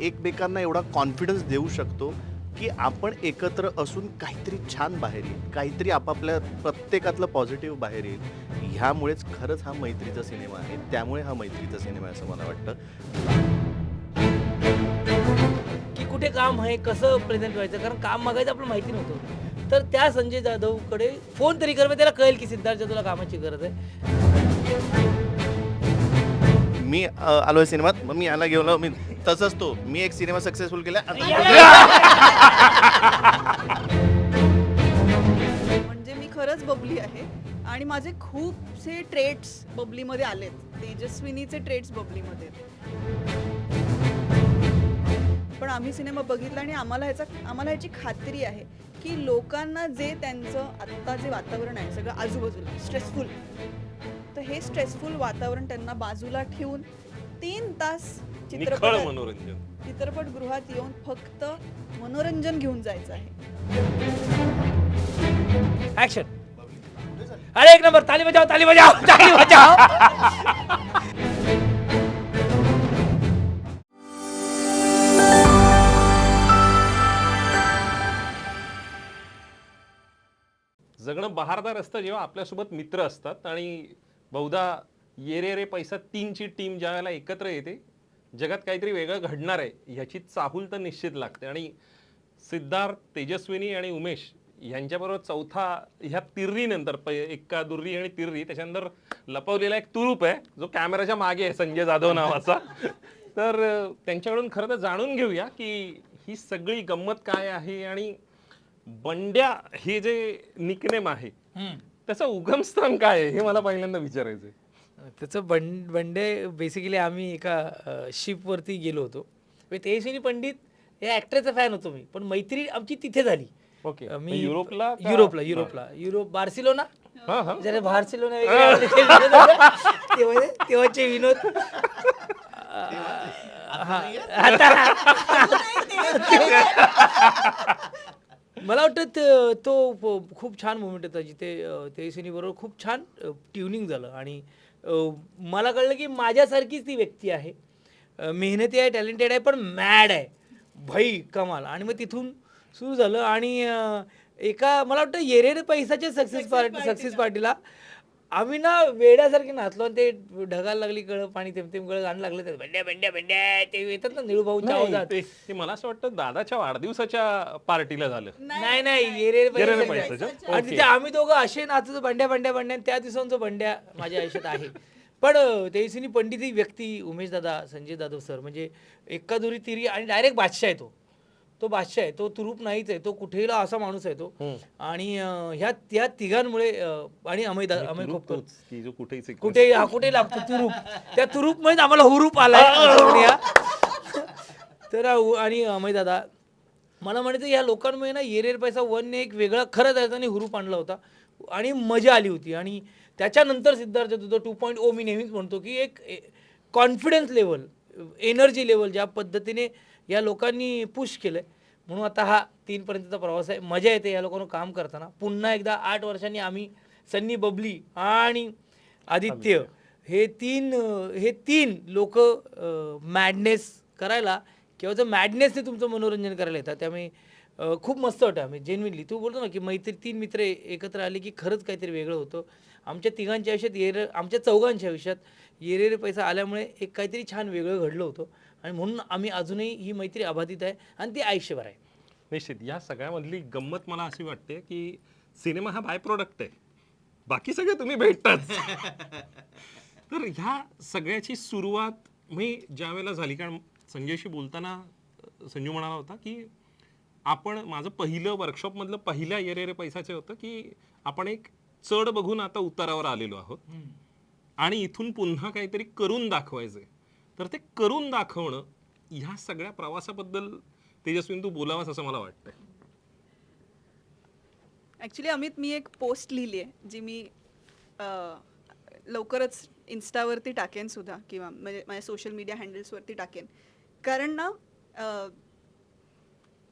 एकमेकांना एवढा कॉन्फिडन्स देऊ शकतो की आपण एकत्र असून काहीतरी छान बाहेर येईल काहीतरी आपापल्या प्रत्येकातलं पॉझिटिव्ह बाहेर येईल. ह्यामुळेच खरंच हा मैत्रीचा सिनेमा आहे. त्यामुळे हा मैत्रीचा सिनेमा आहे असं मला वाटतं. की कुठे काम आहे कसं प्रेझेंट व्हायचं? कारण काम मागायचं आपलं माहिती नव्हतं. तर त्या संजय जाधवकडे फोन तरी कर त्याला कळेल की सिद्धार्थ जाधवला कामाची गरज आहे. मी अ, आलोय सिनेमात. मग मी याला गेलो मी तसंच तो. मी एक सिनेमा सक्सेसफुल केला. म्हणजे मी खरंच बबली आहे. आणि माझे खूपसे ट्रेट्स बबलीमध्ये आलेत. तेजस्विनीचे ट्रेट्स बबलीमध्ये. पण आम्ही सिनेमा बघितला आणि आम्हाला ह्याचा आम्हाला ह्याची खात्री आहे की लोकांना जे त्यांचं आत्ता जे वातावरण आहे सगळं आजूबाजूला स्ट्रेसफुल हे स्ट्रेसफुल वातावरण त्यांना बाजूला ठेवून तीन तास निखळ चित्रपट मनोरंजन. चित्रपटगृहात येऊन फक्त मनोरंजन घेऊन जायचं आहे. ऍक्शन अरे एक नंबर. ताली बजाव ताली बजाव ताली बजाव जगणं बहारदार असतं जेव्हा आपल्यासोबत मित्र असतात आणि बहुधा ये रे रे पैसा तीनची टीम ज्या वेळेला एकत्र येते जगात काहीतरी वेगळं घडणार आहे ह्याची चाहूल तर निश्चित लागते. आणि सिद्धार्थ तेजस्विनी आणि उमेश यांच्याबरोबर चौथा ह्या तिर्रीनंतर प एक्का दुर्री आणि तिर्री त्याच्यानंतर लपवलेला एक तुरूप आहे जो कॅमेराच्या मागे आहे संजय जाधव नावाचा. तर त्यांच्याकडून खरं तर जाणून घेऊया की ही सगळी गंमत काय आहे आणि बंड्या हे जे निकनेम आहे त्याचं उगमस्थान काय आहे हे मला पहिल्यांदा विचारायचं आहे त्याचं बंड बंडे बेसिकली आम्ही एका शिपवरती गेलो होतो. तेजस्विनी पंडित या ॲक्टरचा फॅन होतो मी. पण मैत्री आमची तिथे झाली. ओके. मी युरोपला युरोपला युरोपला. Europe Barcelona? हा हा. जरा बार्सिलोना वगैरे तेव्हाचे विनोद. हा. मला वाटतं त- खूप छान मुवमेंट होता जिथे तेजस्विनी बरोबर खूप छान ट्युनिंग झालं. आणि मला कळलं की माझ्यासारखीच ती व्यक्ती आहे. मेहनती आहे टॅलेंटेड आहे पण मॅड आहे. भाई कमाल. आणि मग तिथून सुरू झालं. आणि एका मला वाटतं येरेरे पैसाच्या सक्सेस पार्टी सक्सेस पार्टीला आम्ही ना वेड्यासारखे नाचलो आणि ते ढगायला लागली कळ पाणी थेंब कळ गाणं लागलं ते भेंड्या भेंड्या भेंड्या ते येतात ना निळूभाऊच्या नाही, आवाजात. ते ते मला असं वाटतं दादाच्या वाढदिवसाच्या पार्टीला झालं. नाही नाही येरेरे? आणि तिथे आम्ही दोघं असे नाचतो बंड्या बंड्या बंड्या आणि त्या दिवसांचं बंड्या माझ्या आयुष्यात आहे. पण अं, पंडित ही व्यक्ती उमेश दादा संजय जाधव सर म्हणजे एका दुरी तिरी आणि डायरेक्ट बादशाह आहे तो. तो बादशाह आहे तो तुरूप नाहीच आहे तो कुठेही असा माणूस आहे तो. आणि ह्या त्या तिघांमुळे आणि अमय अमय तुरूप खोपकर. कुठे हा कुठे लागतो तुरूप. त्या तुरूपमुळेच आम्हाला हुरूप म्हणूया. तर आणि अमय दादा मला म्हणायचं या लोकांमुळे ना येरेर पैसा वनने एक वेगळा खरं त्याच्याने हुरूप आणला होता. आणि मजा आली होती. आणि त्याच्यानंतर सिद्धार्थ तो टू पॉईंट ओ मी नेहमीच म्हणतो की एक कॉन्फिडन्स लेवल एनर्जी लेवल ज्या पद्धतीने या लोकांनी पुश केलं म्हणून आता हा तीनपर्यंतचा प्रवास आहे. मजा येते या लोकांना काम करताना. पुन्हा एकदा आठ वर्षांनी आम्ही सन्नी बबली आणि आदित्य हे तीन हे तीन लोक मॅडनेस करायला किंवा जर मॅडनेसने तुमचं मनोरंजन करायला येतात त्यामुळे खूप मस्त वाटतं आम्ही जेन्युनली तू बोलतो ना की मैत्री तीन मित्र एकत्र आले की खरंच काहीतरी वेगळं होतं. आमच्या तिघांच्या आयुष्यात येर आमच्या चौघांच्या आयुष्यात येरेरे पैसा आल्यामुळे एक काहीतरी छान वेगळं घडलं होतं. आणि म्हणून आम्ही अजूनही ही मैत्री अबाधित आहे आणि ती आयुष्यभर आहे. निश्चित. या सगळ्यामधली गंमत मला अशी वाटते की सिनेमा हा बाय प्रोडक्ट आहे. बाकी सगळे तुम्ही भेटताच. तर ह्या सगळ्याची सुरुवात मी ज्या वेळेला झाली कारण संजयशी बोलताना संजू म्हणाला होता की आपण माझं पहिलं वर्कशॉपमधलं पहिल्या येरेरे पैशाचे होतं की आपण एक चढ बघून आता उतारावर आलेलो आहोत. आणि इथून पुन्हा काहीतरी करून दाखवायचंय. तर ते करून दाखवणं ह्या सगळ्या प्रवासाबद्दल तेजस्वीन तू बोलावास असं मला वाटतंय. ॲक्च्युली अमित मी एक पोस्ट लिहिली आहे जी मी लवकरच इन्स्टावरती टाकेन सुद्धा किंवा म्हणजे माझ्या सोशल मीडिया हँडल्सवरती टाकेन. कारण ना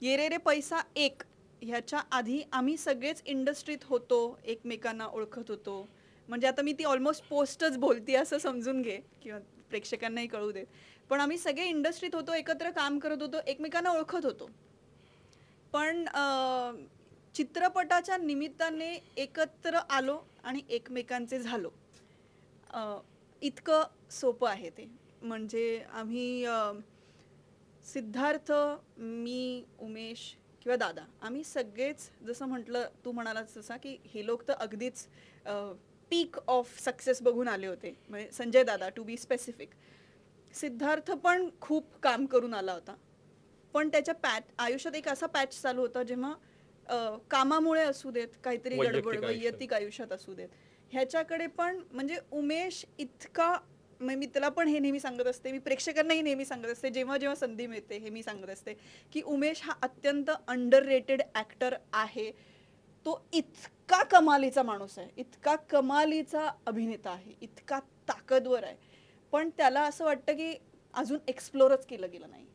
ये रे रे पैसा एक ह्याच्या आधी आम्ही सगळेच इंडस्ट्रीत होतो एकमेकांना ओळखत होतो. म्हणजे आता मी ती ऑलमोस्ट पोस्टच बोलते असं समजून घे किंवा प्रेक्षकांनाही कळू देत. पण आम्ही सगळे इंडस्ट्रीत होतो एकत्र काम करत होतो एकमेकांना ओळखत होतो. पण चित्रपटाच्या निमित्ताने एकत्र आलो आणि एकमेकांचे झालो. इतकं सोपं आहे ते. म्हणजे आम्ही सिद्धार्थ मी उमेश किंवा दादा आम्ही सगळेच जसं म्हटलं तू म्हणालास तसा की हे लोक तर अगदीच पीक ऑफ सक्सेस बघून आले होते. म्हणजे संजय दादा टू बी स्पेसिफिक सिद्धार्थ पण खूप काम करून आला होता. पण त्याच्या पॅच आयुष्यात एक असा पॅच चालू होता जेव्हा कामामुळे असू देत काहीतरी गडबड. वैयक्तिक आयुष्यात असू देत. ह्याच्याकडे पण म्हणजे उमेश इतका म्हणजे मी त्याला पण हे नेहमी सांगत असते मी प्रेक्षकांनाही नेहमी सांगत असते जेव्हा जेव्हा संधी मिळते हे मी सांगत असते की उमेश हा अत्यंत अंडर रेटेड ॲक्टर आहे. तो इतका इतका कमालीचा माणूस आहे इतका कमालीचा अभिनेता आहे इतका ताकदवर आहे. पण त्याला असं वाटतं की अजून एक्सप्लोरच केलं गेलं नाही.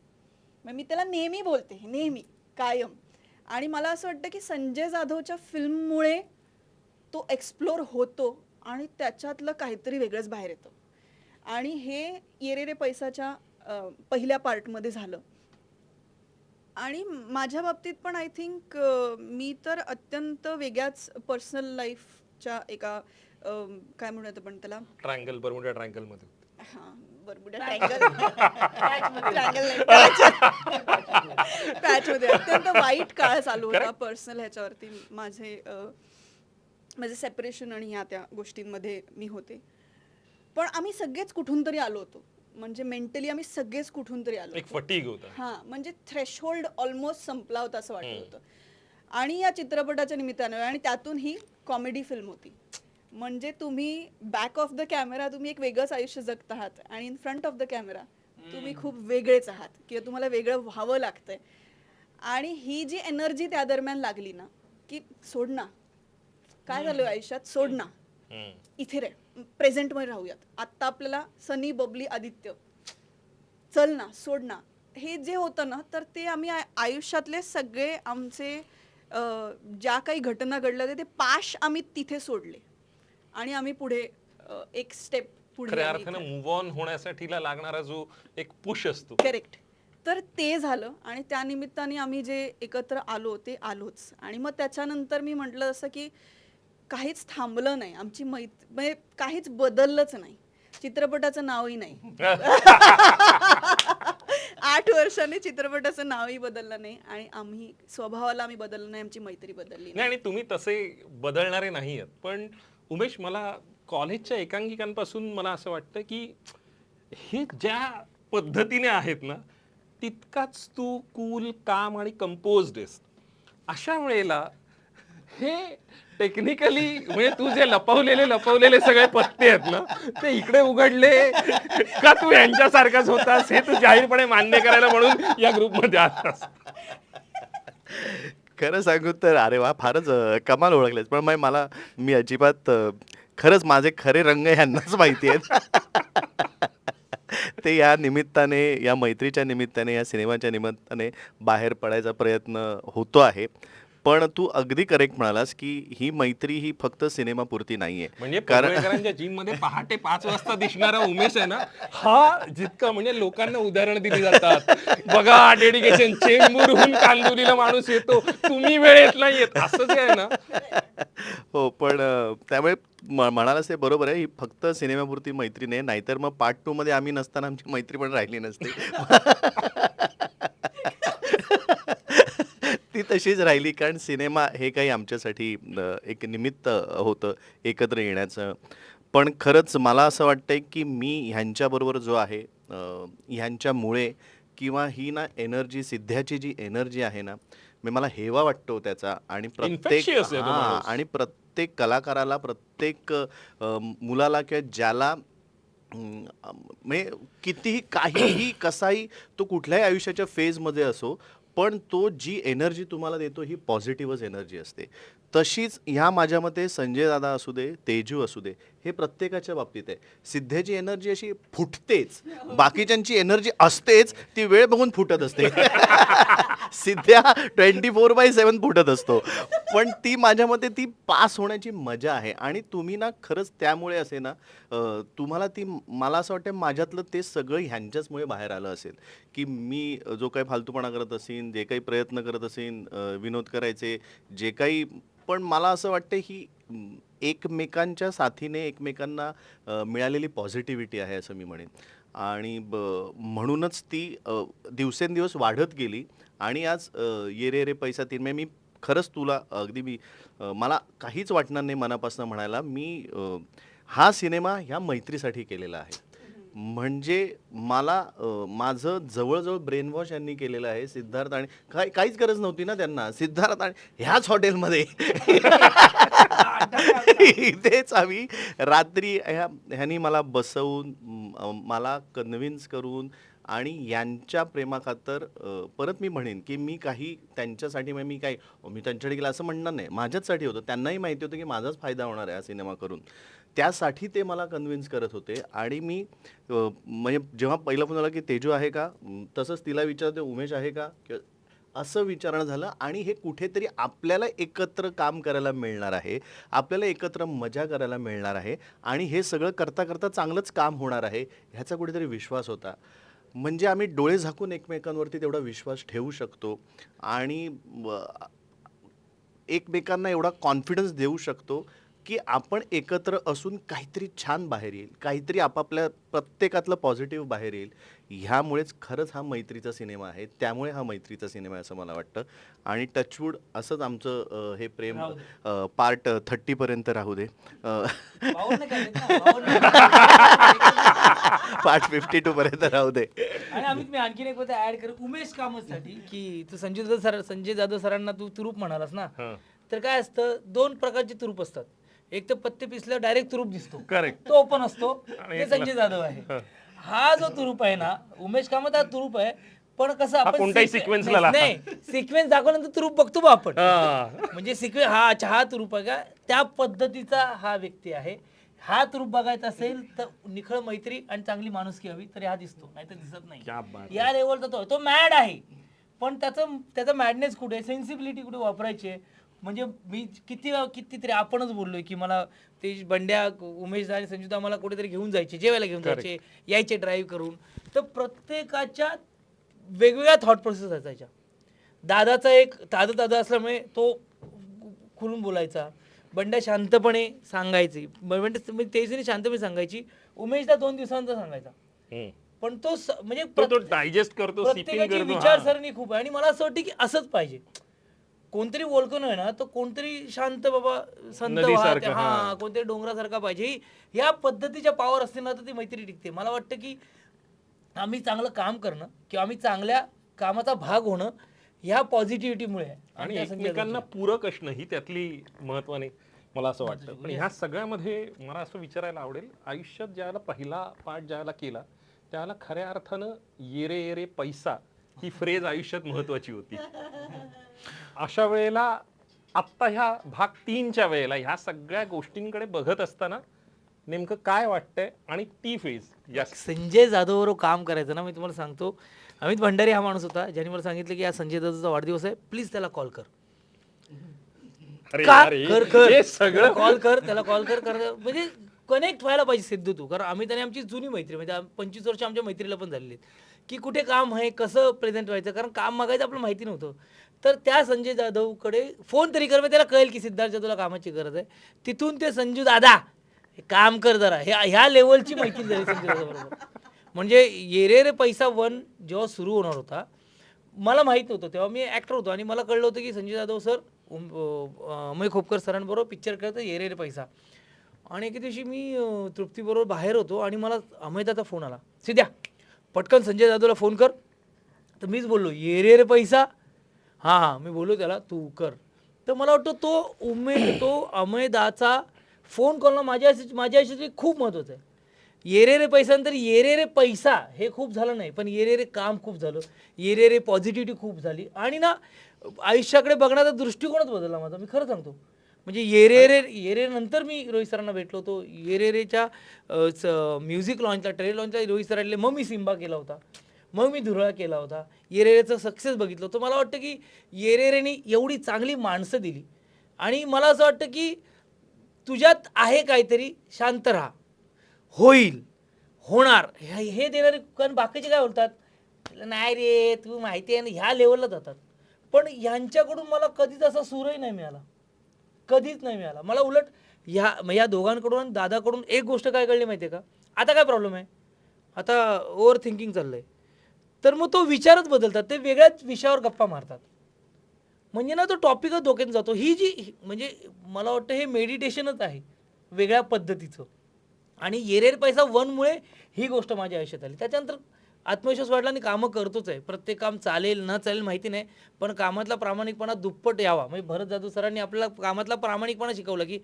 मग मी त्याला नेहमी बोलते नेहमी कायम. आणि मला असं वाटतं की संजय जाधवच्या फिल्ममुळे तो एक्सप्लोर होतो आणि त्याच्यातलं काहीतरी वेगळंच बाहेर येतं. आणि हे येरे रे पैसाच्या पहिल्या पार्टमध्ये झालं. आणि माझ्या बाबतीत पण आय थिंक मी तर अत्यंत वेगळ्याच पर्सनल लाईफच्या एका काय म्हणूयात आपण त्याला? ट्रायंगल बरमुडा ट्रायंगलमध्ये. हा बरमुडा ट्रँगल ट्रँगल पॅच मध्ये. अत्यंत वाईट काळ चालू होता पर्सनल ह्याच्यावरती माझे माझे सेपरेशन आणि ह्या त्या गोष्टींमध्ये मी होते. पण आम्ही सगळेच कुठून तरी आलो होतो. म्हणजे मेंटली आम्ही सगळेच कुठून तरी आलो एक होतो. फटीग होता. हा म्हणजे थ्रेशहोल्ड ऑलमोस्ट संपला होता असं वाटत होतं. आणि या चित्रपटाच्या निमित्तानं आणि त्यातून ही कॉमेडी फिल्म होती. म्हणजे तुम्ही बॅक ऑफ द कॅमेरा तुम्ही एक वेगळंच आयुष्य जगत आहात आणि in front of the camera तुम्ही खूप वेगळेच आहात किंवा तुम्हाला वेगळं व्हावं लागतंय. आणि ही जी एनर्जी त्या दरम्यान लागली ना की सोड ना. काय झालं आयुष्यात? सोड ना. हम्म. इथे रे प्रेझेंटमध्ये राहूयात. आत्ता आपल्याला सनी बबली आदित्य. चल ना सोड ना. हे जे होतं ना तर ते आम्ही आय- आयुष्यातले सगळे आमचे ज्या काही घटना घडल्या ते पाश आम्ही तिथे सोडले. आणि आम्ही पुढे एक स्टेप पुढे अर्थानं मूव्ह ऑन होण्यासाठीला लागणारा जो एक पुश असतो. करेक्ट तर ते झालं आणि त्या निमित्ताने आम्ही जे एकत्र आलो ते आलोच. आणि मग त्याच्यानंतर मी म्हटलं असं की काहीच थांबलं नाही. आमची मैत म्हणजे काहीच बदललंच नाही. चित्रपटाचं नावही नाही. आठ वर्षांनी चित्रपटाचं नावही बदललं नाही आणि आम्ही स्वभावाला आम्ही बदललं नाही आमची मैत्री बदलली नाही आणि तुम्ही तसे बदलणारे नाही आहेत पण उमेश मला कॉलेजच्या एकांकिकांपासून मला असं वाटतं की हे ज्या पद्धतीने आहेत ना तितकाच तू कूल काम आणि कंपोज्ड आहेस. अशा वेळेला हे टेक्निकली म्हणजे तू जे लपवलेले लपवलेले सगळे पत्ते आहेत ना ते इकडे उघडले. का तू यांच्यासारखाच होतास? हे तू जाहीरपणे मान्य करायला म्हणून या ग्रुपमध्ये आलास. खरं सांगू तर अरे वा फारच कमाल ओळखलेस. पण मग मला मी अजिबात खरंच माझे खरे रंग ह्यांनाच माहिती आहेत. ते या निमित्ताने या मैत्रीच्या निमित्ताने या सिनेमाच्या निमित्ताने बाहेर पडायचा प्रयत्न होतो आहे. पण तू अगदी करेक्ट म्हणालास की ही मैत्री ही फक्त सिनेमापुरती नाहीये. म्हणजे पडवेकरांच्या जिममध्ये पहाटे पाच वाजता दिसणारा उमेश आहे ना हा जितका म्हणजे लोकांना उदाहरण दिली जातात. बघा डेडिकेशन चेंबूरहून कांदुलीला माणूस येतो. तुम्ही वेळेत नाही येत. असं जे आहे ना. हो पण त्यामुळे म- म्हणालास ते बरोबर आहे. ही फक्त सिनेमापुरती मैत्री नाही नाहीतर मग पार्ट टू मध्ये आम्ही नसताना आमची मैत्री पण राहिली नसते. ती तशीच राहिली कारण सिनेमा हे काही आमच्यासाठी अं, एक निमित्त होतं एकत्र येण्याचं पण खरंच मला असं वाटतंय की मी ह्यांच्याबरोबर जो आहे अं, ह्यांच्यामुळे किंवा ही ना एनर्जी सिद्ध्याची जी एनर्जी आहे ना मी मला हेवा वाटतो त्याचा आणि प्रत्येक Infectious आहे तो हां, माणूस. आणि प्रत्येक कलाकाराला प्रत्येक अ, मुलाला किंवा ज्याला अम, म्हणजे कितीही काहीही कसाही तो कुठल्याही आयुष्याच्या फेजमध्ये असो पण तो जी एनर्जी तुम्हाला देतो ही पॉझिटिव्हच एनर्जी असते. तशीच ह्या माझ्या मते संजय दादा असू दे तेजू असू दे हे प्रत्येकाच्या बाबतीत आहे. सिद्धेची एनर्जी अशी फुटतेच. बाकीच्यांची एनर्जी असतेच ती वेळ बघून फुटत असते. सिद्ध्या ट्वेंटी फोर बाय सेवन फुटत असतो. पण ती माझ्या मते ती पास होण्याची मजा आहे. आणि तुम्ही ना खरंच त्यामुळे असे ना तुम्हाला ती मला असं वाटतं माझ्यातलं ते सगळं ह्यांच्याचमुळे बाहेर आलं असेल. की मी जो काही फालतूपणा करत असेन जे काही प्रयत्न करत असेन विनोद करायचे जे काही पण मला असं वाटतं ही एकमेकांच्या साथीने एकमेकांना मिळालेली पॉझिटिव्हिटी आहे असं मी म्हणेन. आणि ब म्हणूनच ती अ, दिवसेंदिवस वाढत गेली आणि आज अ, ये रे रे पैसा तीन मी खरंच तुला अगदी मी अ, मला काहीच वाटणार नाही मनापासून म्हणायला मी अ, हा सिनेमा ह्या मैत्रीसाठी केलेला आहे. म्हणजे मला अ, माझं जवळजवळ ब्रेनवॉश यांनी केलेलं आहे सिद्धार्थ आणि काही काहीच गरज नव्हती ना त्यांना. सिद्धार्थ आणि ह्याच हॉटेलमध्ये. इथेच आम्ही रात्री ह्या ह्यांनी मला बसवून म, मला कन्व्हिन्स करून आणि यांच्या प्रेमाखातर अ, परत मी म्हणेन की मी काही त्यांच्यासाठी म्हणजे मी काही मी त्यांच्याकडे गेलं असं म्हणणार नाही. माझ्याचसाठी होतं. त्यांनाही माहिती होतं की माझाच फायदा होणार आहे हा सिनेमा करून. त्यासाठी ते मला कन्व्हिन्स करत होते. आणि मी अ, म्हणजे जेव्हा पहिलं फोन आला की तेजू आहे का? म, तसंच तिला विचारते उमेश आहे का? किंवा असं विचारणं झालं आणि हे कुठेतरी आपल्याला एकत्र काम करायला मिळणार आहे. आपल्याला एकत्र मजा करायला मिळणार आहे. आणि हे सगळं करता करता चांगलंच काम होणार आहे ह्याचा कुठेतरी विश्वास होता. म्हणजे आम्ही डोळे झाकून एकमेकांवरती तेवढा विश्वास ठेवू शकतो. आणि एकमेकांना एवढा कॉन्फिडन्स देऊ शकतो. की आपण एकत्र असून काहीतरी छान बाहेर येईल काहीतरी आपापल्या प्रत्येकातलं पॉझिटिव्ह बाहेर येईल. ह्यामुळेच खरंच हा मैत्रीचा सिनेमा आहे. त्यामुळे हा मैत्रीचा सिनेमा आहे असं मला वाटतं. आणि टचवूड असंच आमचं अं, हे प्रेम राहू पार्ट थर्टीपर्यंत राहू दे. काय ना. पार्ट फिफ्टी टूपर्यंत राहू दे. आणि आम्ही मी आणखीन एक ऍड करू उमेश कामतसाठी की तू संजय जाधव सर संजय जाधव सरांना तू तुरूप म्हणालास ना. तर काय असतं दोन प्रकारचे तुरूप असतात. एक तर पत्ते पिसल्यावर डायरेक्ट तुरूप दिसतो. Correct. तो ओपन असतो. आणि एक संजय जाधव आहे. हा. जो तुरूप आहे ना उमेश कामत हा तुरूप आहे पण कसं आपण कोणत्याही sequen- sequence ला नाही सिक्वेन्स दाखवल्यानंतर तुरूप बघतो बा आपण. हा. म्हणजे सिक्वे हा चहा तुरूप आहे का? त्या पद्धतीचा हा व्यक्ती आहे. हा तुरूप बघायचा असेल तर निखळ मैत्री आणि चांगली माणुसकी हवी तर हा दिसतो. नाही तर दिसत क्या नाही या लेवलचा तो तो मॅड आहे. पण त्याचं त्याचा मॅडनेस कुठे? सेन्सिबिलिटी कुठे वापरायची आहे? म्हणजे मी किती कितीतरी आपणच बोललोय की मला ते बंड्या उमेश आणि संयुता मला कुठेतरी घेऊन जायचे जेवायला घेऊन जायचे यायचे ड्राईव्ह करून. तर प्रत्येकाच्या वेगवेगळ्या थॉट प्रोसेस असायच्या. दादाचा एक ताजं ताजं असल्यामुळे तो खुलून बोलायचा. बंड्या शांतपणे सांगायची. बंड्या म्हणजे तेजने शांतपणे सांगायची. उमेशदा दोन दिवसांचा सांगायचा. पण तो म्हणजे डायजेस्ट करतो. विचारसरणी खूप आहे. आणि मला असं वाटतं की असंच पाहिजे. कोणतरी वोल्कन आहे ना तो कोणतरी शांत बाबा संत नदीसारखं, हा हा. कोणतरी डोंगरासारखा पाहिजे. ही- या पद्धतीच्या पावर असते ना तर ती मैत्री टिकते. मला वाटतं की आम्ही चांगलं काम करणं किंवा आम्ही चांगल्या कामाचा भाग होणं ह्या पॉझिटिव्हिटीमुळे आहे. आणि संजय एकमेकांना पूरक असणं ही त्यातली महत्वाने मला असं वाटतं. पण ह्या सगळ्यामध्ये मला असं विचारायला आवडेल आयुष्यात ज्याला पहिला पाठ ज्याला केला त्याला खऱ्या अर्थानं येरे येरे पैसा ही फ्रेज आयुष्यात महत्वाची होती. अशा वेळेला आत्ता ह्या भाग तीनच्या वेळेला ह्या सगळ्या गोष्टींकडे बघत असताना नेमकं काय वाटतंय आणि ती फेज या संजय जाधवबरोबर काम करायचं ना मी तुम्हाला सांगतो. अमित भंडारी हा माणूस होता ज्याने मला सांगितलं की आज संजय जाधवचा वाढदिवस आहे प्लीज त्याला कॉल कर. का? हे- कर कर. हे सगळं कॉल कर त्याला कॉल कर कर. म्हणजे कनेक्ट व्हायला पाहिजे सिद्धू तू कारण अमित आणि आमची जुनी मैत्री म्हणजे आम- पंचवीस वर्ष आमच्या मैत्रीला पण झालेली आहेत. की कुठे काम आहे कसं प्रेझेंट व्हायचं कारण काम मागायचं आपल्याला माहिती नव्हतं. तर त्या संजय जाधवकडे फोन तरी कर त्याला कळेल की सिद्धार्थ तुला कामाची गरज आहे. तिथून ते संजू दादा हे काम कर जरा. ह्या ह्या लेवलची माहिती झाली संजय जाधवबरोबर म्हणजे येरे रे पैसा वन जेव्हा सुरू होणार होता मला माहीत नव्हतं तेव्हा मी ॲक्टर होतो आणि मला कळलं होतं की संजय जाधव सर उम- अमय खोपकर सरांबरोबर पिक्चर करतं येरे रे पैसा. आणि एके दिवशी मी तृप्तीबरोबर बाहेर होतो आणि मला अमयदाचा फोन आला. सिद्ध्या पटकन संजय जाधवला फोन कर. तर मीच बोललो ये रे रे पैसा हां हां मी बोलू त्याला तू कर. तर मला वाटतं तो उमेद तो अमेदाचा फोन कॉलला माझ्या आयुष्यात माझ्या आयुष्यात खूप महत्त्वाचं आहे. येरे रे पैसा तर येरे रे पैसा हे खूप झालं नाही पण येरे रे काम खूप झालं. येरे रे पॉझिटिव्हिटी खूप झाली. आणि ना आयुष्याकडे बघण्याचा दृष्टिकोनच बदलला माझा. मी खरं सांगतो. म्हणजे येरे रे येरे नंतर मी रोहित सरांना भेटलो होतो. येरे रेच्या म्युझिक लॉन्चला ट्रेलर लॉन्चला रोहित सरांनी मग मी सिम्बा केला होता. मग मी धुरळा केला होता. येरेरेचं सक्सेस बघितलं होतं. मला वाटतं की येरेरेने एवढी चांगली माणसं दिली. आणि मला असं वाटतं की तुझ्यात आहे काहीतरी शांत राहा. होईल. होणार. हे हे देणारे कारण बाकीचे काय बोलतात? नाही रे तू माहिती आहे ना ह्या लेवलला जातात. पण ह्यांच्याकडून मला कधीच असा सूरही नाही मिळाला. कधीच नाही मिळाला. मला उलट ह्या या दोघांकडून आणि दादाकडून एक गोष्ट काय कळली माहिती आहे का? आता काय प्रॉब्लेम आहे? आता ओव्हर थिंकिंग आहे तर मग तो विचारच बदलतात. ते वेगळ्याच विषयावर गप्पा मारतात. म्हणजे ना तो टॉपिकच डोक्यात जातो. ही जी म्हणजे मला वाटतं हे मेडिटेशनच आहे. वेगळ्या पद्धतीचं. आणि येरेर पैसा वनमुळे ही गोष्ट माझ्या आयुष्यात आली. त्याच्यानंतर आत्मविश्वास वाढला आणि कामं करतोच आहे. प्रत्येक काम चालेल न चालेल माहिती नाही. पण कामातला प्रामाणिकपणा दुप्पट यावा. म्हणजे भरत जाधव सरांनी आपल्याला कामातला प्रामाणिकपणा शिकवला की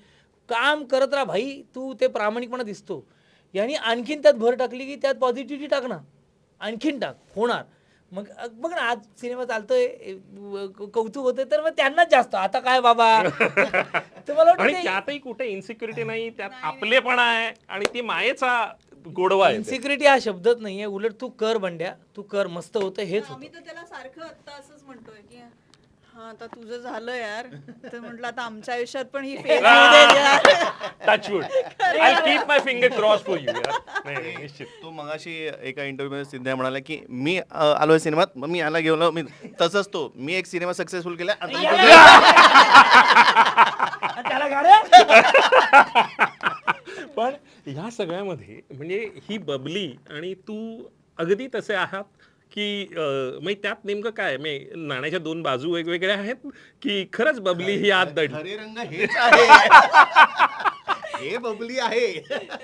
काम करत राहा भाई तू ते प्रामाणिकपणा दिसतो. यांनी आणखीन त्यात भर टाकली की त्यात पॉझिटिव्हिटी टाक ना आणखीन टाक होणार. मग बघ ना आज सिनेमा चालतोय कौतुक होतंय तर मग त्यांनाच जास्त. आता काय बाबा? तर मला आणि त्यातही कुठे इन्सिक्युरिटी नाही त्यात आपलेपणा आहे आणि ती मायेचा गोडवा आहे ते. इन्सिक्युरिटी हा शब्दच नाहीये. उलट तू कर बंड्या. तू कर. मस्त होतं हेच आम्ही होतं. तर त्याला सारखं आता असंच म्हणतोय की हा आता तुझं झालं यार. तर म्हटलं आता आमच्या आयुष्यात पण ही phase touchwood I keep my finger cross for you नाही नाही, निश्चित. तो मगाशी एका इंटरव्ह्यूमध्ये सिद्ध्या म्हणाला की मी अ, आलोय सिनेमात मग मी याला घेऊन मी तसंच तो. मी एक सिनेमा सक्सेसफुल केला आता मी आणि त्याला गाड्या पण ह्या सगळ्यामध्ये म्हणजे ही बबली आणि तू अगदी तसे आहात की म्हणजे त्यात नेमकं काय म्हणजे नाण्याच्या दोन बाजू वेगवेगळ्या आहेत की खरंच बबली ही आत दड खरे रंग हेच आहे. हे बबली आहे.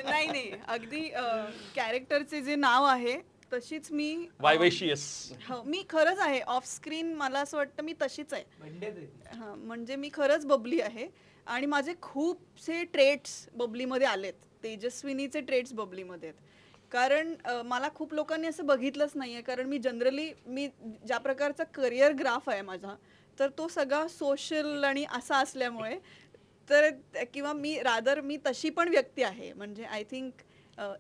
नाही नाही. अगदी कॅरेक्टरचे जे नाव आहे तशीच मी वायवेशियस. हो, मी खरंच आहे. ऑफ स्क्रीन मला असं वाटतं मी तशीच आहे. हा, म्हणजे मी खरंच बबली आहे. आणि माझे खूपसे ट्रेट्स बबलीमध्ये आलेत. तेजस्विनीचे ट्रेट्स बबलीमध्ये आहेत. कारण मला खूप लोकांनी असं बघितलंच नाही आहे कारण मी जनरली मी ज्या प्रकारचा करिअर ग्राफ आहे माझा तर तो सगळा सोशल आणि असा असल्यामुळे तर किंवा मी रादर मी तशी पण व्यक्ती आहे. म्हणजे आय थिंक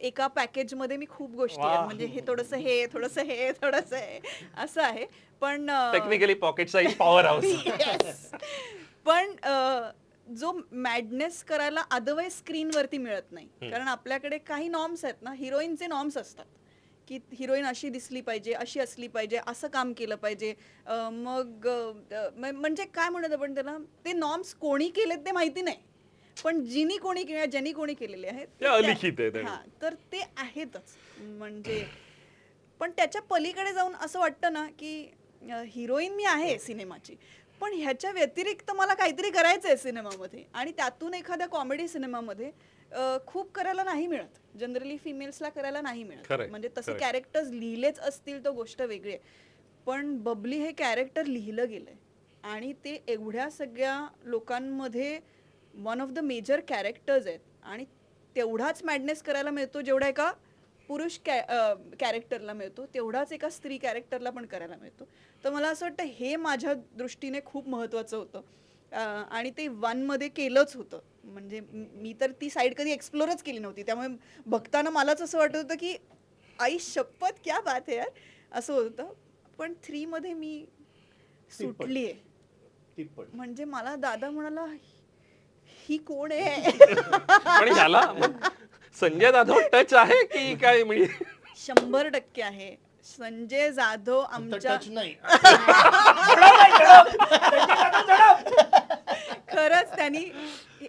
एका पॅकेजमध्ये मी खूप गोष्टी आहेत. वा. म्हणजे हे थोडंसं हे थोडंसं हे थोडंसं हे असं आहे. पण technically pocket size power house. पण जो मॅडनेस करायला अदरवाईज स्क्रीनवरती मिळत नाही. कारण आपल्याकडे काही नॉर्म्स आहेत ना हिरोईनचे नॉर्म्स असतात. की हिरोईन अशी दिसली पाहिजे अशी असली पाहिजे असं काम केलं पाहिजे. मग म्हणजे काय म्हणत आपण त्याला? ते नॉर्म्स कोणी केलेत ते माहिती नाही. पण जिनी कोणी किंवा ज्यांनी कोणी केलेले आहेत. हा तर ते आहेतच. म्हणजे पण त्याच्या पलीकडे जाऊन असं वाटतं ना की हिरोईन मी आहे सिनेमाची. पण ह्याच्या व्यतिरिक्त मला काहीतरी करायचं आहे सिनेमामध्ये. आणि त्यातून एखाद्या कॉमेडी सिनेमामध्ये खूप करायला नाही मिळत. जनरली फिमेल्सला करायला नाही मिळत. म्हणजे तसे. कॅरेक्टर्स लिहिलेच असतील तर गोष्ट वेगळी आहे. पण बबली हे कॅरेक्टर लिहिलं गेलंय. आणि ते एवढ्या सगळ्या लोकांमध्ये one of the major characters आहेत. आणि तेवढाच मॅडनेस करायला मिळतो जेवढा एका पुरुष कॅ कॅरेक्टरला मिळतो तेवढाच एका स्त्री कॅरेक्टरला पण करायला मिळतो. तर मला असं वाटतं हे माझ्या दृष्टीने खूप महत्त्वाचं होतं. आणि ते वनमध्ये केलंच होतं. म्हणजे म- तर ती साईड कधी एक्सप्लोरच केली नव्हती. त्यामुळे बघताना मलाच असं वाटत होतं की आई शपथ क्या बात आहे यार. असं होतं पण थ्रीमध्ये मी सुटली आहे म्हणजे मला दादा म्हणाला ही कोण आहे? संजय जाधव टच आहे की काय म्हणजे शंभर टक्के आहे. संजय जाधव आमच्या टच नाही. खरंच त्यांनी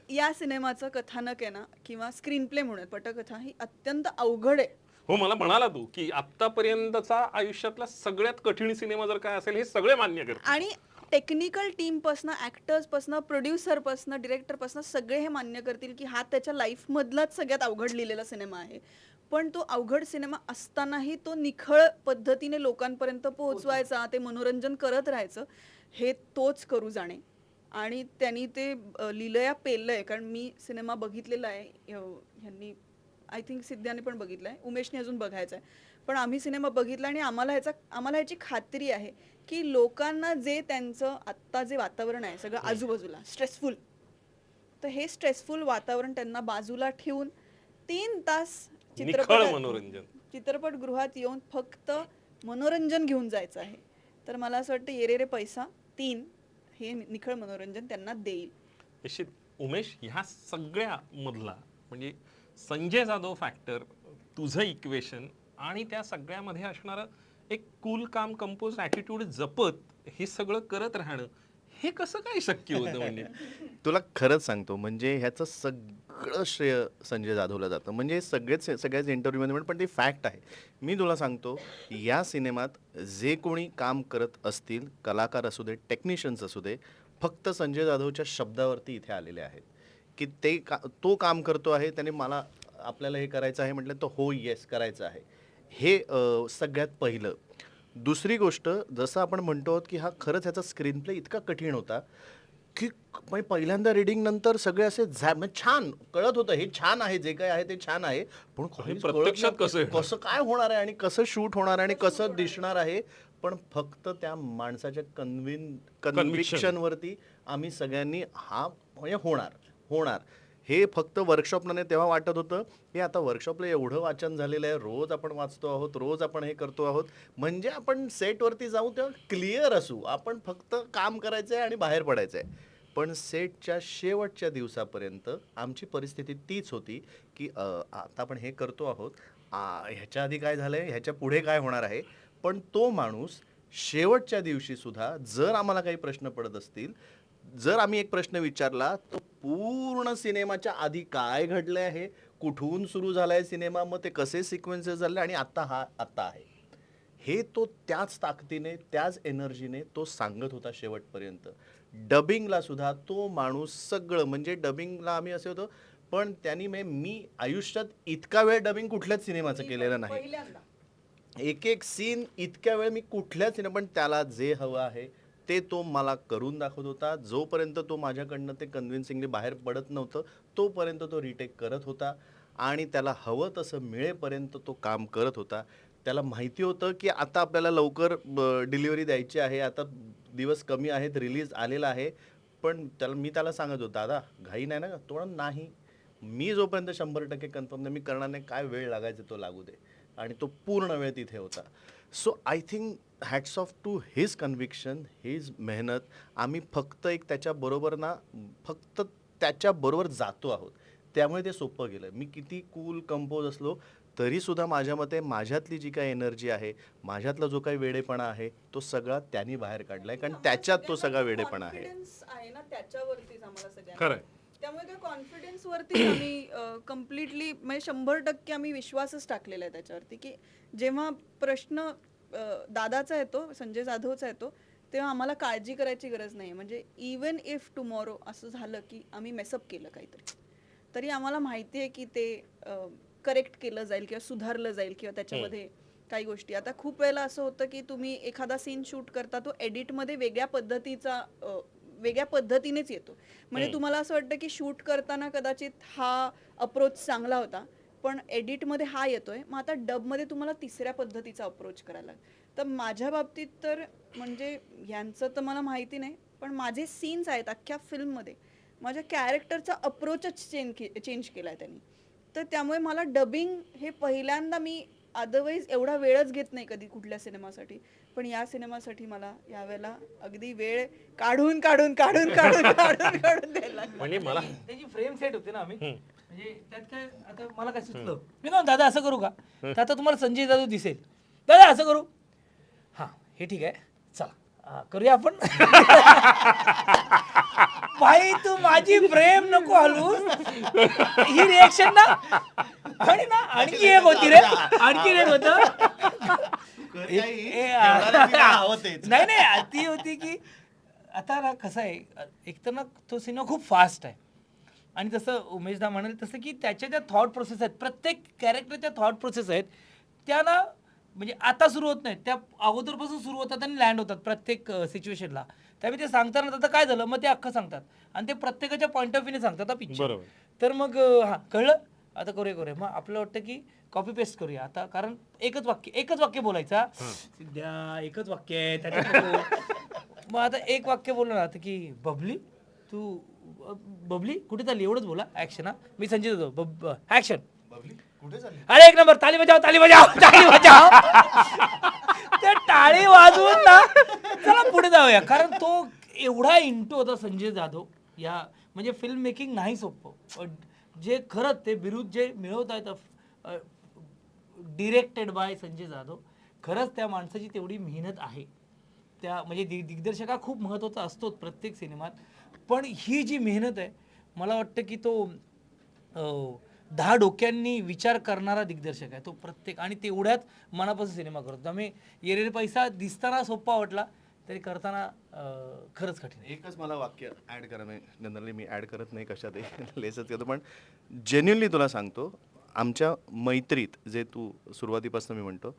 या सिनेमाचं कथानक आहे ना किंवा स्क्रीन प्ले म्हणून पटकथा ही अत्यंत अवघड आहे. हो मला म्हणाला तू की आतापर्यंतचा आयुष्यातला सगळ्यात कठीण सिनेमा जर काय असेल हे सगळे मान्य करते आणि टेक्निकल टीमपासनं ॲक्टर्सपासनं प्रोड्युसरपासनं डिरेक्टरपासनं सगळे हे मान्य करतील की हा त्याच्या लाईफमधलाच सगळ्यात अवघड लिहिलेला सिनेमा आहे. पण तो अवघड सिनेमा असतानाही तो निखळ पद्धतीने लोकांपर्यंत पोहोचवायचा ते मनोरंजन करत राहायचं हे तोच करू जाणे. आणि त्यांनी ते अ, लिहिलंया पेललंय कारण मी सिनेमा बघितलेला आहे ह्यांनी आय थिंक सिद्ध्याने पण बघितलं आहे उमेशने अजून बघायचं आहे पण आम्ही सिनेमा बघितला आणि आम्हाला ह्याचा आम्हाला ह्याची खात्री आहे की लोकांना जे त्यांचं आत्ता जे वातावरण आहे सगळं आजूबाजूला स्ट्रेसफुल तर हे स्ट्रेसफुल वातावरण त्यांना बाजूला ठेवून तीन तास चित्रपट मनोरंजन. चित्रपटगृहात येऊन फक्त मनोरंजन घेऊन जायचं आहे. तर मला असं वाटतं ये रे रे पैसा तीन हे निखळ मनोरंजन त्यांना देईल. निश्चित. उमेश ह्या सगळ्या मधला म्हणजे संजय जाधव फॅक्टर तुझं इक्वेशन आणि त्या सगळ्यामध्ये असणारं एक कूल काम कंपोज ॲटिट्यूड जपत हे सगळं करत राहणं हे कसं काय शक्य होतं म्हणजे? तुला खरंच सांगतो म्हणजे ह्याचं सगळं श्रेय संजय जाधवला जातं. म्हणजे सगळेच सगळ्याच इंटरव्ह्यूमध्ये पण ते फॅक्ट आहे. मी तुला सांगतो या सिनेमात जे कोणी काम करत असतील कलाकार असू दे टेक्निशियन्स असू दे फक्त संजय जाधवच्या शब्दावरती इथे आलेले आहेत. की ते का तो काम करतो आहे त्याने मला आपल्याला हे करायचं आहे म्हटलं तर हो येस करायचं आहे. हे सगळ्यात पहिलं दुसरी गोष्ट जसं आपण म्हणतो की हा खरंच ह्याचा स्क्रीन प्ले इतका कठीण होता की म्हणजे पहिल्यांदा रिडिंग नंतर सगळे असे म्हणजे छान कळत होतं हे छान आहे जे काय आहे ते छान आहे पण प्रत्यक्षात. कसं? कसं काय होणार आहे आणि कसं शूट होणार आहे आणि कसं दिसणार आहे पण फक्त त्या माणसाच्या कन्व्हिन कन्व्हिक्शन वरती आम्ही सगळ्यांनी हा म्हणजे होणार होणार हे फक्त वर्कशॉपने तेव्हा वाटत होतं की आता वर्कशॉपला एवढं वाचन झालेलं आहे रोज आपण वाचतो आहोत रोज आपण हे करतो आहोत. म्हणजे आपण सेटवरती जाऊ तेव्हा क्लिअर असू आपण फक्त काम करायचं आहे आणि बाहेर पडायचं आहे पण सेटच्या शेवटच्या दिवसापर्यंत आमची परिस्थिती तीच होती की आता आपण हे करतो आहोत. ह्याच्या आधी काय झालं आहे ह्याच्या पुढे काय होणार आहे? पण तो माणूस शेवटच्या दिवशीसुद्धा जर आम्हाला काही प्रश्न पडत असतील जर आम्ही एक प्रश्न विचारला तो पूर्ण सिनेमाच्या आधी काय घडलं आहे? कुठून सुरू झालाय सिनेमा? मग ते कसे सिक्वेन्सेस झाले? आणि आता हा आता आहे. हे तो त्याच ताकदीने त्याच एनर्जीने तो सांगत होता शेवटपर्यंत. डबिंगला सुद्धा तो माणूस सगळं म्हणजे डबिंगला आम्ही असे होतो पण त्यांनी मे मी आयुष्यात इतका वेळ डबिंग कुठल्याच सिनेमाचं केलेलं नाही. एक एक सीन इतक्या वेळ मी कुठल्याच सिनेमा पण त्याला जे हवं आहे ते तो मला करून दाखवत होता. जोपर्यंत तो माझ्याकडनं ते कन्व्हिन्सिंगली बाहेर पडत नव्हतं तोपर्यंत तो रिटेक करत होता आणि त्याला हवं तसं मिळेपर्यंत तो काम करत होता. त्याला माहिती होतं की आता आपल्याला लवकर डिलिव्हरी द्यायची आहे. आता दिवस कमी आहेत रिलीज आलेला आहे. पण त्याला मी त्याला सांगत होतो दादा घाई नाही ना तो नाही. मी जोपर्यंत शंभर टक्के कन्फर्म नाही मी करणार नाही. काय वेळ लागायचा तो लागू दे. आणि तो पूर्ण वेळ तिथे होता. So I think hats off to his conviction his मेहनत आम्ही फक्त एक त्याच्याबरोबर ना फक्त त्याच्याबरोबर जातो आहोत. त्यामुळे ते सोपं गेलं. मी किती कूल कंपोज असलो तरीसुद्धा माझ्या मते माझ्यातली जी काही एनर्जी आहे माझ्यातला जो काही वेडेपणा आहे तो सगळा त्यांनी बाहेर काढलाय. कारण त्याच्यात तो सगळा वेडेपणा आहे. Confidence त्यामुळे त्या कॉन्फिडन्स वरती आम्ही कम्प्लिटली म्हणजे शंभर टक्के आम्ही विश्वासच टाकलेला आहे त्याच्यावरती की जेव्हा प्रश्न दादाचा येतो संजय जाधवचा येतो तेव्हा आम्हाला काळजी करायची गरज नाही. म्हणजे इवन इफ टुमॉरो असं झालं की आम्ही मेसअप केलं काहीतरी तरी आम्हाला माहिती आहे की ते करेक्ट केलं जाईल किंवा सुधारलं जाईल किंवा त्याच्यामध्ये काही गोष्टी. आता खूप वेळेला असं होतं की तुम्ही एखादा सीन शूट करता तो एडिटमध्ये वेगळ्या पद्धतीचा वेगळ्या पद्धतीनेच येतो. म्हणजे तुम्हाला असं वाटतं की शूट करताना कदाचित हा अप्रोच चांगला होता पण एडिटमध्ये हा येतोय. मग आता डबमध्ये तुम्हाला तिसऱ्या पद्धतीचा अप्रोच करायला. तर माझ्या बाबतीत तर म्हणजे ह्यांचं तर मला माहिती नाही पण माझे सीन्स आहेत अख्ख्या फिल्ममध्ये माझ्या कॅरेक्टरचा अप्रोचच चेंज चेंज केला आहे त्यांनी. तर त्यामुळे मला डबिंग हे पहिल्यांदा मी अदरवाईज एवढा वेळच घेत नाही कधी कुठल्या सिनेमासाठी. पण या सिनेमासाठी मला यावेळेला अगदी वेळ काढून काढून काढून काढून काढून काढून द्यायला लागला. म्हणजे मला त्याची फ्रेम सेट होते ना आम्ही. म्हणजे त्यात काय आता मला काय सुचलं? मी काय दादा असं करू का? तर आता तुम्हाला संजय जाधव दिसेल. दादा असं करू. हा हे ठीक आहे. चला हा, करूया आपण. भाई तू माझी प्रेम नको हलू ही रिएक्शन ना आणि ना आणखी एक होती रे. आणखी एक होत. नाही नाही ती होती की आता ना कसं आहे एक तर ना तो सिनेमा खूप फास्ट आहे. आणि तसं उमेशदा म्हणाल तसं की त्याच्या ज्या थॉट प्रोसेस आहेत प्रत्येक कॅरेक्टरच्या थॉट प्रोसेस आहेत त्या ना म्हणजे आता सुरू होत नाहीत. त्या अगोदरपासून सुरू होतात आणि लँड होतात प्रत्येक सिच्युएशनला त्यामुळे ते सांगताना आता काय झालं मग ते अख्खं सांगतात. आणि ते प्रत्येकाच्या पॉईंट ऑफ व्ह्यूने सांगतात पिक्चर बरोबर. तर मग हा कळलं? आता करूया करूया. मग आपलं वाटतं की कॉपी पेस्ट करूया. आता कारण एकच वाक्य एकच वाक्य बोलायचा. सध्या एकच वाक्य आहे त्याच्यात. मग आता एक वाक्य बोललं ना आता की बबली तू अ, बबली कुठे चालली? एवढंच बोला ऍक्शन हा. मी संजय जाधव ऍक्शन कुठे झाली अरे एक नंबर ताली बजाव ताली बजाव ताली बजाव. टाळी वाजवून ना चला पुढे जाऊया. कारण तो एवढा इंटू होता संजय जाधव. या म्हणजे फिल्म मेकिंग नाही सोपं. पण जे खरंच ते विरुद्ध जे मिळवत आहेत डिरेक्टेड बाय संजय जाधव खरंच त्या माणसाची तेवढी मेहनत आहे. त्या म्हणजे दि दिग्दर्शक हा खूप महत्त्वाचा असतो प्रत्येक सिनेमात. पण ही जी मेहनत आहे मला वाटतं की तो दहा डोक्यांनी विचार करणारा दिग्दर्शक आहे तो प्रत्येक. आणि तेवढ्याच मनापासून सिनेमा करतो. त्यामुळे येरेरे पैसा दिसताना सोपा वाटला तरी करताना खरंच कठीण एकच मला वाक्य ॲड करा. जनरली मी ॲड करत नाही कशात लेसच करतो पण जेन्युनली तुला सांगतो आमच्या मैत्रीत जे तू सुरुवातीपासून मी म्हणतो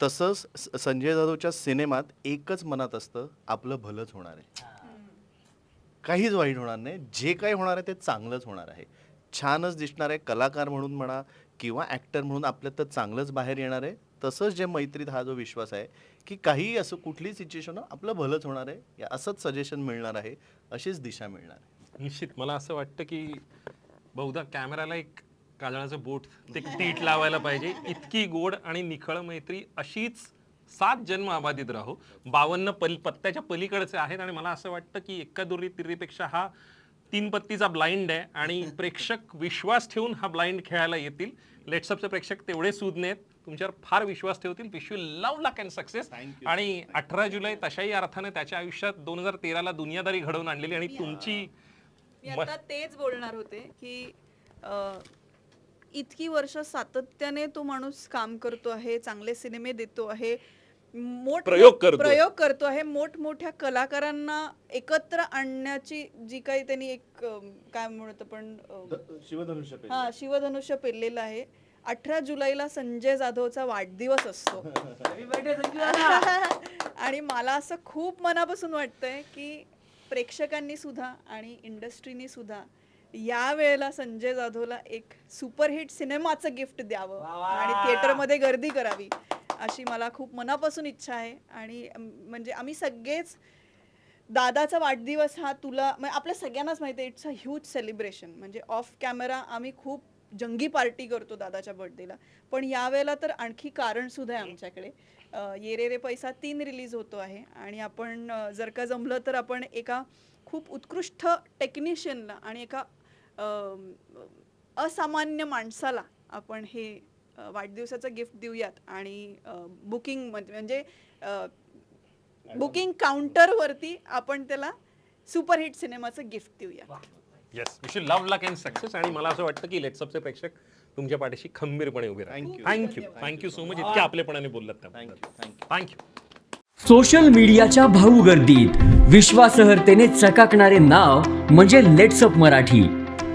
तसंच संजय जाधवच्या सिनेमात एकच मनात असतं आपलं भलंच होणार आहे. काहीच वाईट होणार नाही. जे काही होणार आहे ते चांगलंच होणार आहे. छानच दिसणार आहे. कलाकार म्हणून म्हणा किंवा ॲक्टर म्हणून आपल्यात तर चांगलंच बाहेर येणार आहे. तसंच जे मैत्रीत हा जो विश्वास आहे की काही असं कुठली सिच्युएशन हो, आपलं भलंच होणार आहे. या असंच सजेशन मिळणार आहे. अशीच दिशा मिळणार आहे. निश्चित. मला असं वाटतं की बहुधा कॅमेराला एक काजळाचं बोट ते टीट लावायला पाहिजे. इतकी गोड आणि निखळ मैत्री अशीच सात जन्म अबाधित राहू. बावन्न पल पत्त्याच्या पलीकडचे आहेत आणि मला असं वाटतं की एका दुरी तिरीपेक्षा हा तीन पत्तीचा ब्लाइंड आहे आणि प्रेक्षक विश्वास ठेवून हा ब्लाइंड खेळायला येतील. लेट्सअपचे प्रेक्षक तेवढे सूद आहेत. तुमच्यावर फार विश्वास ठेवतील. Wish you love luck and success आणि अठरा जुलै तशाही अर्थाने त्याच्या आयुष्यात दोन हजार तेराला दुनियादारी घडवून आणलेली आणि तुमची मी आता तेच बोलणार होते की इतकी वर्ष सातत्याने तो माणूस काम करतो आहे चांगले सिनेमे देतो आहे. मोठ प्रयोग करतो. प्रयोग करतो आहे. मोठमोठ्या कलाकारांना एकत्र आणण्याची जी काही त्यांनी एक अं, काय म्हणत आपण अं, शिवधनुष्य हा शिवधनुष्य पेरलेलं आहे. अठरा जुलैला संजय जाधवचा वाढदिवस असतो. आणि मला असं खूप मनापासून वाटतंय की प्रेक्षकांनी सुद्धा आणि इंडस्ट्रीनी सुद्धा या वेळेला संजय जाधवला एक सुपरहिट सिनेमाचं गिफ्ट द्यावं आणि थिएटरमध्ये गर्दी करावी. अशी मला खूप मनापासून इच्छा आहे. आणि म्हणजे आम्ही सगळेच दादाचा वाढदिवस हा तुला म्हणजे आपल्या सगळ्यांनाच माहिती आहे इट्स अ ह्यूज सेलिब्रेशन. म्हणजे ऑफ कॅमेरा आम्ही खूप जंगी पार्टी करतो दादाच्या बर्थडेला. पण यावेळेला तर आणखी कारण सुद्धा आहे आमच्याकडे. ये रे रे पैसा तीन रिलीज होतो आहे. आणि आपण जर का जमलं तर आपण एका खूप उत्कृष्ट टेक्निशियनला आणि एका असामान्य माणसाला आपण हे वाढदिवसाचं गिफ्ट देऊयात आणि बुकिंग म्हणजे बुकिंग काउंटरवरती आपण त्याला सुपरहिट सिनेमाचं गिफ्ट देऊया. Yes wish you love luck and success आणि मला असं वाटतं की लेट्सअपचे प्रेक्षक तुमच्या पाठीशी खंबीरपणे उभे राहतील. थँक्यू थँक्यू सो मच इतके आपलेपणाने बोललात त्याबद्दल थँक्यू सोशल मीडियाच्या भाऊ गर्दीत विश्वासहर्तेने चकाकणारे नाव म्हणजे लेट्सअप मराठी.